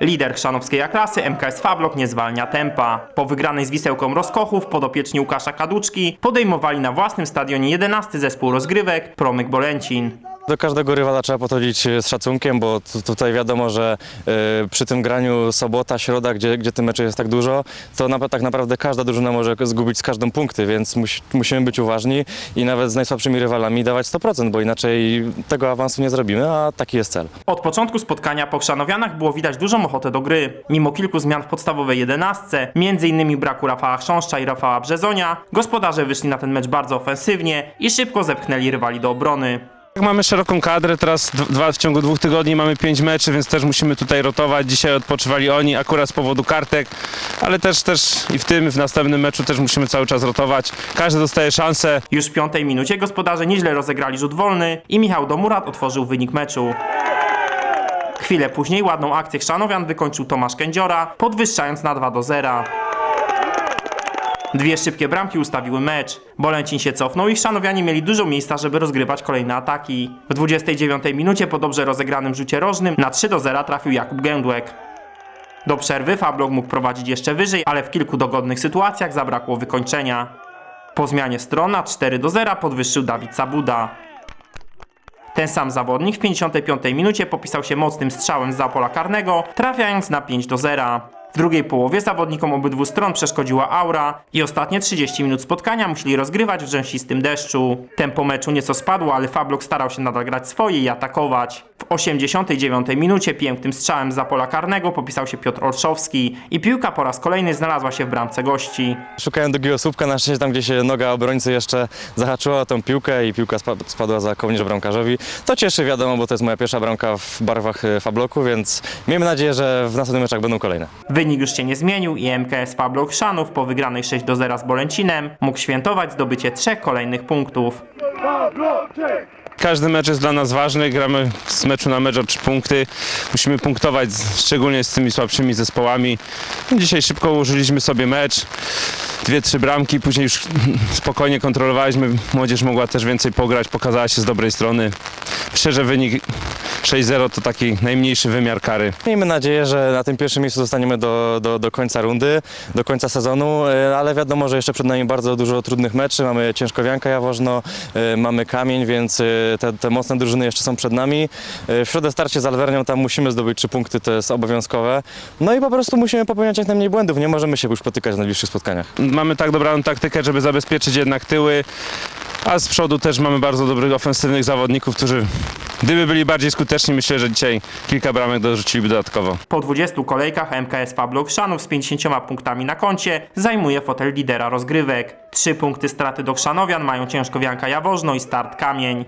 Lider chrzanowskiej A-klasy MKS Fablok nie zwalnia tempa. Po wygranej z Wisełką Rozkochów podopieczni Łukasza Kaduczki podejmowali na własnym stadionie 11 zespół rozgrywek Promyk Bolęcin. Do każdego rywala trzeba podchodzić e, z szacunkiem, bo tu, tutaj wiadomo, że e, przy tym graniu sobota, środa, gdzie, gdzie tych meczy jest tak dużo, to tak naprawdę każda drużyna może zgubić z każdą punkty, więc musi, musimy być uważni i nawet z najsłabszymi rywalami dawać 100%, bo inaczej tego awansu nie zrobimy, a taki jest cel. Od początku spotkania po Chrzanowianach było widać dużą ochotę do gry. Mimo kilku zmian w podstawowej jedenastce, m.in. braku Rafała Chrząszcza i Rafała Brzezonia, gospodarze wyszli na ten mecz bardzo ofensywnie i szybko zepchnęli rywali do obrony. Mamy szeroką kadrę, teraz dwa, w ciągu dwóch tygodni mamy pięć meczy, więc też musimy tutaj rotować. Dzisiaj odpoczywali oni akurat z powodu kartek, ale też, też i w tym, w następnym meczu też musimy cały czas rotować. Każdy dostaje szansę. Już w piątej minucie gospodarze nieźle rozegrali rzut wolny i Michał Domurat otworzył wynik meczu. Chwilę później ładną akcję Chrzanowian wykończył Tomasz Kędziora, podwyższając na 2 do 0. Dwie szybkie bramki ustawiły mecz. Bolęcin się cofnął i Chrzanowianie mieli dużo miejsca, żeby rozgrywać kolejne ataki. W 29 minucie po dobrze rozegranym rzucie rożnym na 3 do 0 trafił Jakub Gędłek. Do przerwy Fablok mógł prowadzić jeszcze wyżej, ale w kilku dogodnych sytuacjach zabrakło wykończenia. Po zmianie stron na 4 do 0 podwyższył Dawid Sabuda. Ten sam zawodnik w 55 minucie popisał się mocnym strzałem z pola karnego, trafiając na 5 do 0. W drugiej połowie zawodnikom obydwu stron przeszkodziła aura i ostatnie 30 minut spotkania musieli rozgrywać w rzęsistym deszczu. Tempo meczu nieco spadło, ale Fablok starał się nadal grać swoje i atakować. W 89 minucie pięknym strzałem z pola karnego popisał się Piotr Olszowski i piłka po raz kolejny znalazła się w bramce gości. Szukałem drugiego słupka, na szczęście tam, gdzie się noga obrońcy jeszcze zahaczyła o tą piłkę i piłka spa- spadła za kołnierz bramkarzowi. To cieszy, wiadomo, bo to jest moja pierwsza bramka w barwach e, Fabloku, więc miejmy nadzieję, że w następnych meczach będą kolejne. Wynik już się nie zmienił i MKS Pablo Chrzanów po wygranej 6 do 0 z Bolęcinem mógł świętować zdobycie trzech kolejnych punktów. Każdy mecz jest dla nas ważny, gramy z meczu na mecz o trzy punkty. Musimy punktować, szczególnie z tymi słabszymi zespołami. Dzisiaj szybko ułożyliśmy sobie mecz, dwie, trzy bramki, później już spokojnie kontrolowaliśmy. Młodzież mogła też więcej pograć, pokazała się z dobrej strony. Myślę, że wynik 6-0 to taki najmniejszy wymiar kary. Miejmy nadzieję, że na tym pierwszym miejscu zostaniemy do, do, do końca rundy, do końca sezonu, e, ale wiadomo, że jeszcze przed nami bardzo dużo trudnych meczy. Mamy Ciężkowianka Jaworzno, e, mamy Kamień, więc e, te, te mocne drużyny jeszcze są przed nami. W środę starcie z Alwernią tam musimy zdobyć trzy punkty, to jest obowiązkowe. No i po prostu musimy popełniać jak najmniej błędów, nie możemy się już spotykać w najbliższych spotkaniach. Mamy tak dobraną taktykę, żeby zabezpieczyć jednak tyły, a z przodu też mamy bardzo dobrych ofensywnych zawodników, którzy gdyby byli bardziej skuteczni, myślę, że dzisiaj kilka bramek dorzuciliby dodatkowo. Po 20 kolejkach MKS Pablo Chrzanów z 50 punktami na koncie zajmuje fotel lidera rozgrywek. Trzy punkty straty do Chrzanowian mają Ciężkowianka Jaworzno i Start Kamień.